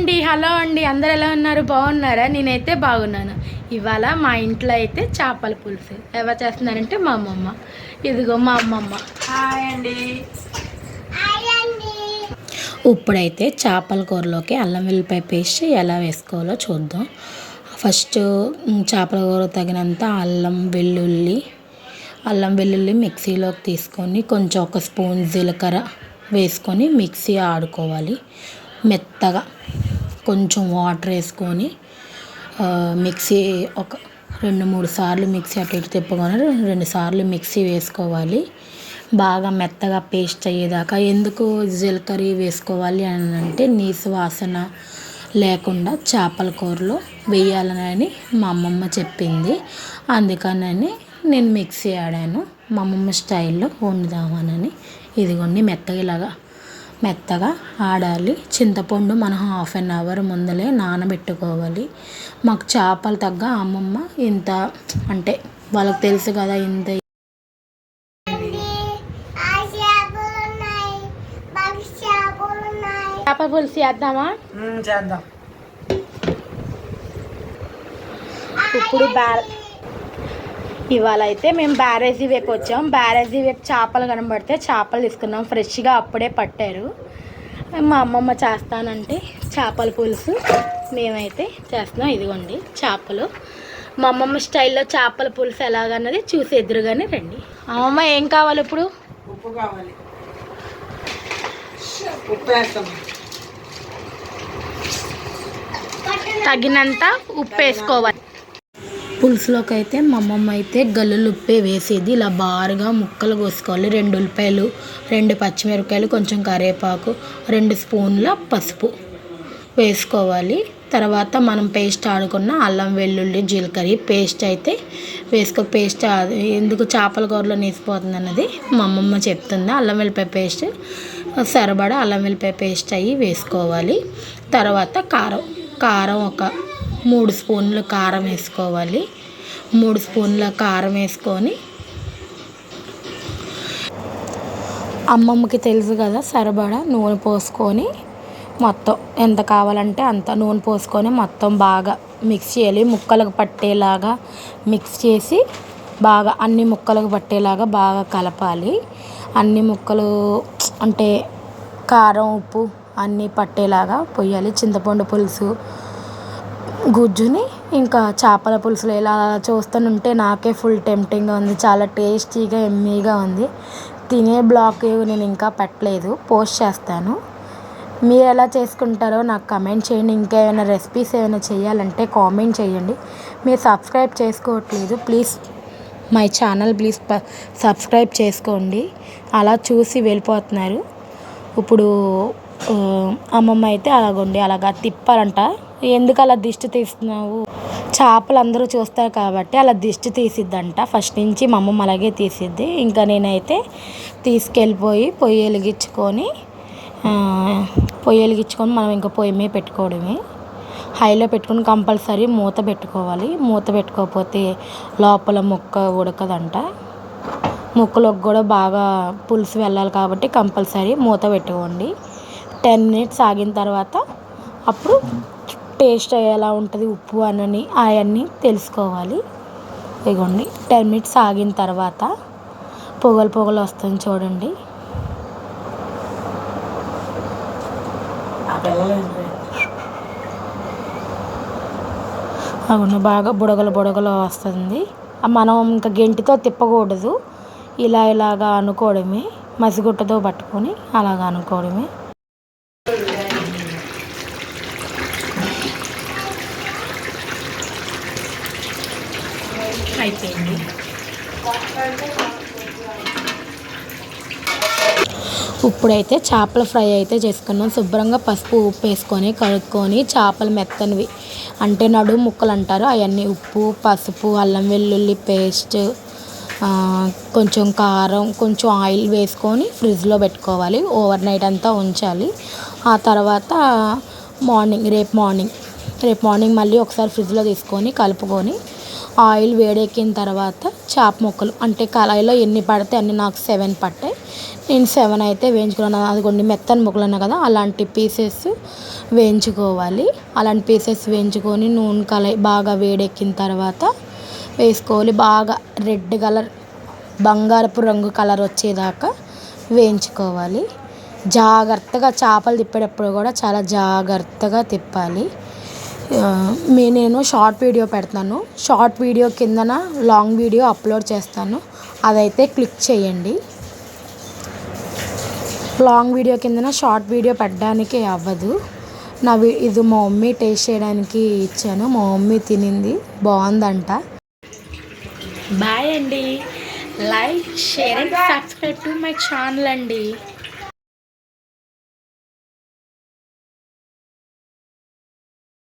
అండి హలో అండి అందరు ఎలా ఉన్నారు? బాగున్నారా? నేనైతే బాగున్నాను. ఇవాళ మా ఇంట్లో అయితే చేపల పులుసు. ఎవరు చేస్తున్నారంటే మా అమ్మమ్మ. ఇదిగో మా అమ్మమ్మ. హాయ్ అండి. ఇప్పుడైతే చేపల కూరలోకి అల్లం వెల్లిపాయ పేస్ట్ ఎలా వేసుకోవాలో చూద్దాం. ఫస్ట్ చేపల కూర తగినంత అల్లం వెల్లుల్లి అల్లం వెల్లుల్లి మిక్సీలోకి తీసుకొని కొంచెం ఒక స్పూన్ జీలకర్ర వేసుకొని మిక్సీ ఆడుకోవాలి. మెత్తగా. కొంచెం వాటర్ వేసుకొని మిక్సీ ఒక రెండు మూడు సార్లు మిక్సీ అటు ఇటు తిప్పుకొని రెండు సార్లు మిక్సీ వేసుకోవాలి. బాగా మెత్తగా పేస్ట్ అయ్యేదాకా ఎందుకు జీలకర్ర వేసుకోవాలి అని అంటే నీసు వాసన లేకుండా చేపల కూరలో వేయాలని మా అమ్మమ్మ చెప్పింది. అందుకనని నేను మిక్సీ ఆడాను. మా అమ్మమ్మ స్టైల్లో వండుదామనని ఇదిగోండి మెత్తగా ఇలాగా మెత్తగా ఆడాలి. చింతపండు మనం హాఫ్ అన్ అవర్ ముందలే నానబెట్టుకోవాలి. మాకు చేపలు తగ్గ అమ్మమ్మ ఇంత అంటే వాళ్ళకి తెలుసు కదా ఇంత చేప పులుసు చేద్దామా? చేద్దాం. ఇప్పుడు బ్యా ఇవాళ అయితే మేము బ్యారేజీ వైపు వచ్చాం. బ్యారేజీ వైపు చేపలు కనబడితే చేపలు తీసుకున్నాం. ఫ్రెష్గా అప్పుడే పట్టారు. మా అమ్మమ్మ చేస్తానంటే చేపల పులుసు మేమైతే చేస్తున్నాం. ఇదిగోండి చేపలు. మా అమ్మమ్మ స్టైల్లో చేపల పులుసు ఎలాగన్నది చూసి ఎదురుగానే రండి. అమ్మమ్మ ఏం కావాలి ఇప్పుడు? ఉప్పు కావాలి. తగినంత ఉప్పు వేసుకోవాలి. పులుసులోకి అయితే మా అమ్మమ్మ అయితే గల్లులు ఉప్పే వేసేది. ఇలా బారుగా ముక్కలు కోసుకోవాలి. రెండు ఉల్లిపాయలు రెండు పచ్చిమిరపకాయలు కొంచెం కరివేపాకు రెండు స్పూన్ల పసుపు వేసుకోవాలి. తర్వాత మనం పేస్ట్ ఆడుకున్న అల్లం వెల్లుల్లి జీలకర్ర పేస్ట్ అయితే వేసుకో పేస్ట్ ఆ- ఎందుకు చేపల కూరలో నేసిపోతుంది అన్నది మా అమ్మమ్మ చెప్తుంది. అల్లం వెల్లిపాయ పేస్ట్ సరిపడా అల్లం వెల్లిపాయ పేస్ట్ అయ్యి వేసుకోవాలి. తర్వాత కారం కారం ఒక మూడు స్పూన్లు కారం వేసుకోవాలి. మూడు స్పూన్ల కారం వేసుకొని అమ్మమ్మకి తెలుసు కదా సరిపడా నూనె పోసుకొని మొత్తం ఎంత కావాలంటే అంత నూనె పోసుకొని మొత్తం బాగా మిక్స్ చేయాలి. ముక్కలకు పట్టేలాగా మిక్స్ చేసి బాగా అన్ని ముక్కలకు పట్టేలాగా బాగా కలపాలి. అన్ని ముక్కలు అంటే కారం ఉప్పు అన్నీ పట్టేలాగా పొయ్యాలి చింతపండు పులుసు గుజ్జుని ఇంకా చేపల పులుసులు ఇలా చూస్తుంటే నాకే ఫుల్ టెంప్టింగ్గా ఉంది. చాలా టేస్టీగా ఎమ్మీగా ఉంది. తినే బ్లాగ్ నేను ఇంకా పెట్టలేదు. పోస్ట్ చేస్తాను. మీరు ఎలా చేసుకుంటారో నాకు కమెంట్ చేయండి. ఇంకా ఏమైనా రెసిపీస్ ఏమైనా చేయాలంటే కామెంట్ చేయండి. మీరు సబ్స్క్రైబ్ చేసుకోవట్లేదు please my channel please subscribe చేసుకోండి. అలా చూసి వెళ్ళిపోతున్నారు. ఇప్పుడు అమ్మమ్మ అయితే అలాగుండి అలాగా తిప్పాలంట. ఎందుకు అలా దిష్టి తీస్తున్నావు? చేపలు అందరూ చూస్తారు కాబట్టి అలా దిష్టి తీసిద్దంట. ఫస్ట్ నుంచి మా అమ్మమ్మ అలాగే తీసిద్ది. ఇంకా నేనైతే తీసుకెళ్ళిపోయి పొయ్యి వెలిగించుకొని పొయ్యి వెలిగించుకొని మనం ఇంకా పొయ్యి మీద పెట్టుకోవడమే. హైలో పెట్టుకుని కంపల్సరీ మూత పెట్టుకోవాలి. మూత పెట్టుకోకపోతే లోపల ముక్క ఉడకదంట. ముక్కలకు కూడా బాగా పులుసు వెళ్ళాలి కాబట్టి కంపల్సరీ మూత పెట్టుకోండి. టెన్ మినిట్స్ ఆగిన తర్వాత అప్పుడు టేస్ట్ ఎలా ఉంటుంది ఉప్పు అనని అవన్నీ తెలుసుకోవాలి. ఇదిగోండి టెన్ మినిట్స్ ఆగిన తర్వాత పొగలు పొగలు వస్తుంది చూడండి. అవును బాగా బుడగలు బుడగలు వస్తుంది. మనం ఇంకా గెంటితో తిప్పకూడదు. ఇలా ఇలాగా అనుకోవడమే మసిగుట్టతో పట్టుకొని అలాగ అనుకోవడమే. అయిపోయింది. ఇప్పుడైతే చేపల ఫ్రై అయితే చేసుకున్నాం. శుభ్రంగా పసుపు ఉప్పు వేసుకొని కడుక్కొని చేపలు మెత్తనివి అంటే నడుము ముక్కలు అంటారు. అవన్నీ ఉప్పు పసుపు అల్లం వెల్లుల్లి పేస్ట్ కొంచెం కారం కొంచెం ఆయిల్ వేసుకొని ఫ్రిడ్జ్లో పెట్టుకోవాలి. ఓవర్ నైట్ అంతా ఉంచాలి. ఆ తర్వాత మార్నింగ్ రేపు మార్నింగ్ రేపు మార్నింగ్ మళ్ళీ ఒకసారి ఫ్రిడ్జ్లో తీసుకొని కలుపుకొని ఆయిల్ వేడెక్కిన తర్వాత చేప ముక్కలు అంటే కళాయిలో ఎన్ని పడితే అన్ని నాకు సెవెన్ పట్టాయి. నేను సెవెన్ అయితే వేయించుకున్నాను. కొన్ని మెత్తని ముక్కలు ఉన్నాయి కదా అలాంటి పీసెస్ వేయించుకోవాలి. అలాంటి పీసెస్ వేయించుకొని నూనె కళాయి బాగా వేడెక్కిన తర్వాత వేసుకోవాలి. బాగా రెడ్ కలర్ బంగారపు రంగు కలర్ వచ్చేదాకా వేయించుకోవాలి. జాగ్రత్తగా చేపలు తిప్పేటప్పుడు కూడా చాలా జాగ్రత్తగా తిప్పాలి. మీ నేను షార్ట్ వీడియో పెడతాను. షార్ట్ వీడియో కిందన లాంగ్ వీడియో అప్లోడ్ చేస్తాను. అదైతే క్లిక్ చేయండి. లాంగ్ వీడియో కిందన షార్ట్ వీడియో పెట్టడానికి అవ్వదు. నా వి ఇది మా మమ్మీ టేస్ట్ చేయడానికి ఇచ్చాను. మా మమ్మీ తినింది. బాగుందంట. బాయ్ అండి. Like share and subscribe to my channel అండి.